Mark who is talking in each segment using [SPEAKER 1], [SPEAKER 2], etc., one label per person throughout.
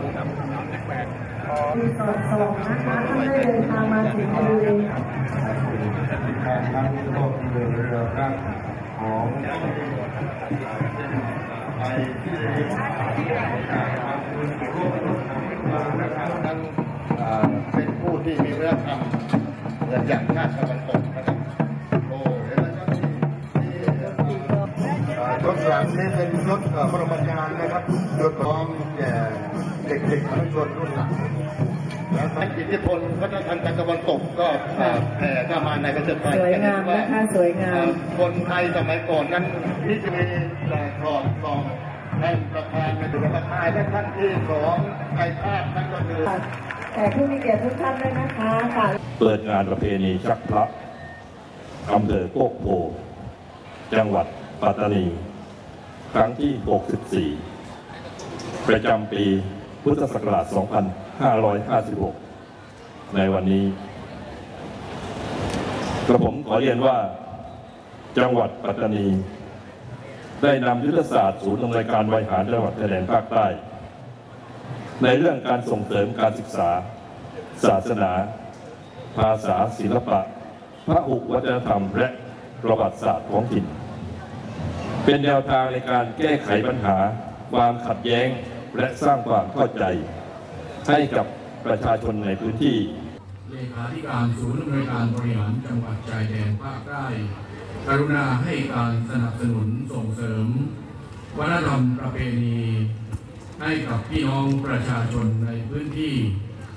[SPEAKER 1] ที่สอดส่องนะคะท่านได้เดินทางมาถึงบริเวณ
[SPEAKER 2] การทั้งโลกเรือเรือครับของไปที่การทำบุญร่วมร่วมมานะครับทั้งเอ่อเป็นผู้ที่มีวัฒนธรรมเหมือนอย่างชาติตะวันตก หลังนี้เป็นรถเอ่อปรมาจารย์นะครับรถพร้อมแก่เด็กๆทั้งชนรุ่นหลังแล้วอิทธิพลวัฒนธรรมตะวันตกก็เอ่อแผ่เข้ามาในประเทศไทย
[SPEAKER 1] สวยงามนะคะสวยงาม
[SPEAKER 2] คนไทยสมัยก่อนนั้นที่จะมีแต่ทองทองท่านประธานในถึงประธานและท่านที่สองในภาพนั่นก็คือ
[SPEAKER 1] แต่ผู้มีเกียรติทุกท่านด้วยนะคะค่ะ
[SPEAKER 3] เปิดงานประเพณีชักพระอำเภอโคกโพจังหวัดปัตตานี ครั้งที่ 64 ประจำปีพุทธศักราช 2556 ในวันนี้กระผมขอเรียนว่าจังหวัดปัตตานี ได้นำยุทธศาสตร์ศูนย์อำนวยการบริหารจังหวัดชายแดนภาคใต้ ในเรื่องการส่งเสริมการศึกษา ศาสนา ภาษาศิลปะ พระอุวัฒนธรรมและประวัติศาสตร์ท้องถิ่น เป็นแนวทางในการแก้ไขปัญหา ความขัดแย้งและสร้างความเข้าใจ ให้กับประชาชนในพื้นที่
[SPEAKER 4] เลขาธิการศูนย์อำนวยการบริหารจังหวัดชายแดนภาคใต้กรุณาให้การสนับสนุนส่งเสริม วัฒนธรรมประเพณี ให้กับพี่น้องประชาชนในพื้นที่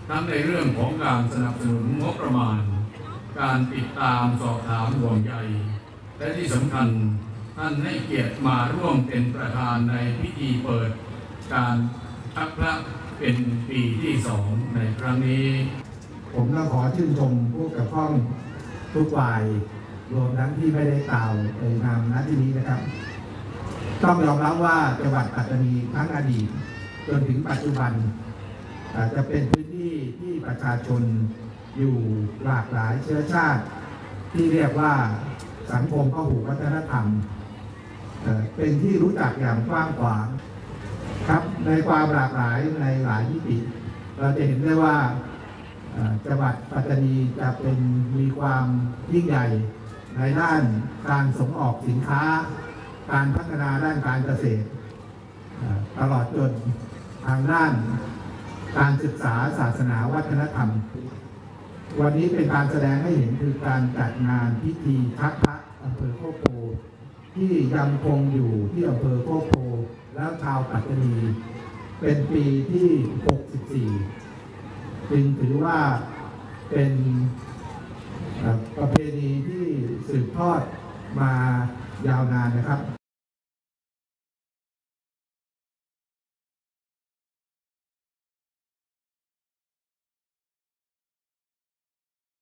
[SPEAKER 4] ทั้งในเรื่องของการสนับสนุนงบประมาณ การติดตามสอบถามห่วงใยและที่สำคัญ ท่านให้เกียรติมาร่วมเป็นประธานในพิธีเปิดการชักพระเป็นปีที่สองในครั้งนี้
[SPEAKER 5] ผมต้องขอชื่นชมผู้กี่ยวข้องทุกฝ่าย รวมทั้งที่ไม่ได้กล่าวเอ่ยนามณที่นี้นะครับ ต้องยอมรับว่าจังหวัดปัตตานีทั้งอดีต จนถึงปัจจุบันอาจจะเป็นพื้นที่ที่ประชาชนอยู่หลากหลายเชื้อชาติ ที่เรียกว่า สังคมพหุวัฒนธรรม เป็นที่รู้จักอย่างกว้างขวางครับในความหลากหลายในหลายมิติเราจะเห็นได้ว่าจังหวัดปัตตานีจะเป็นมีความยิ่งใหญ่ในด้านการส่งออกสินค้า การพัฒนาด้านการเกษตร ตลอดจนทางด้านการศึกษาศาสนาวัฒนธรรม วันนี้เป็นการแสดงให้เห็นคือการจัดงานพิธีชักพระอำเภอโคกโพที่ยังคงอยู่ที่อำเภอโคกโพแล้วชาวปัตตานีเป็นปีที่ 64 จึงถือว่าเป็นประเพณีที่สืบทอดมายาวนานนะครับ